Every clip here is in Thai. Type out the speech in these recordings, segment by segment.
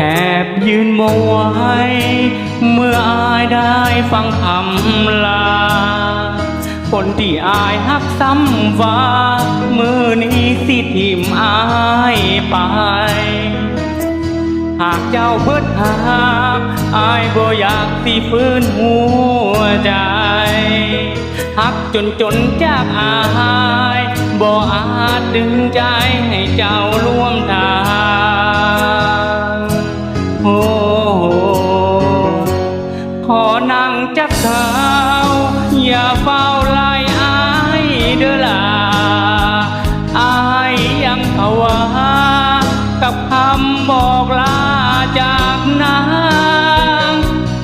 แอบยืนมองไว้เมื่ออายได้ฟังคำลา คนที่อายฮักซ้ำว่า มือนี้สิทิมอายไป หากเจ้าเบิดหากอายบ่อยากสิฟื้นหัวใจหักจนจนจากอายบ่อาจดึงใจให้เจ้าร่วมทาง ขอนั่งจักเขาอย่าเฝ้าไล่อายเด้อล่ะอายยังภาวากับคำบอกลาจากนาง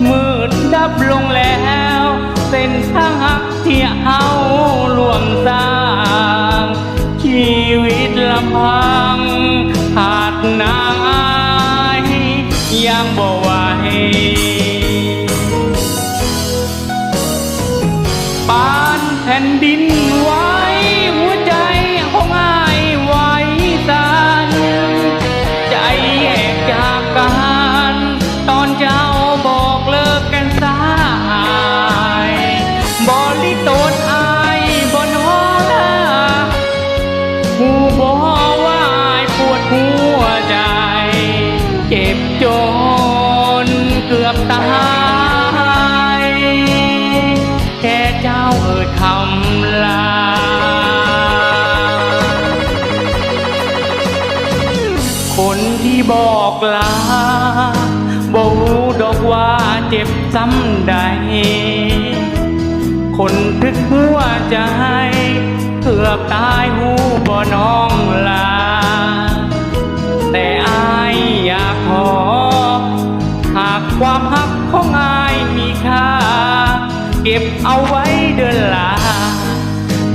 มืดดับลงแล้วเส้นทางหักที่เอารวมสร้างชีวิตลำพังขาดนาง ยังบ่ไหวปานแผ่นดินไหว คนที่บอกลาบอกรู้ดอกว่าเจ็บซ้ำใด คนทึกหัวใจเกือบตายหูบ่น้องลา แต่อายอยากขอ หากความหักของอายมีค่า เก็บเอาไว้เดินลา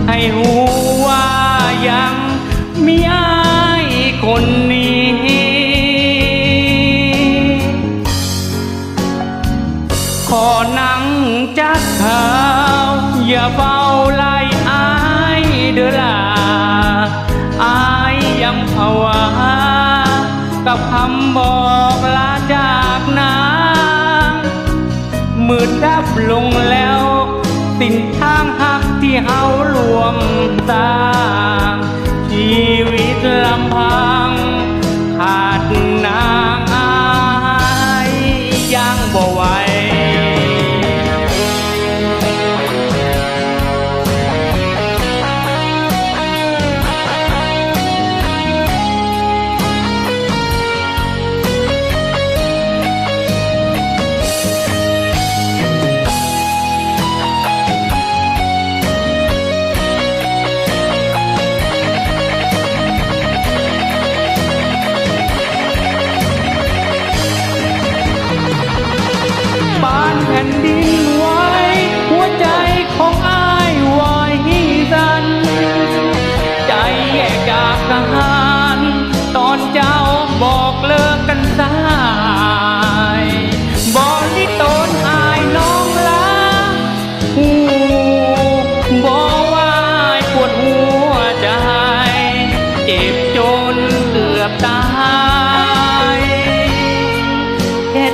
ให้หูว่ายังมีอ ขอนั่งจักขาวอย่าเฝ้าไล่อายเด้อล่ะอายยังภาวากับคำบอกลาจากนางมืดดับลงแล้วสิ่งทางหักที่เฮารวมสร้างชีวิตลำพัง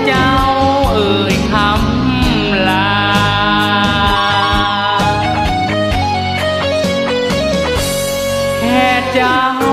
เจ้าเอ่ยคำลา แค่เจ้าเอ่ยคำลา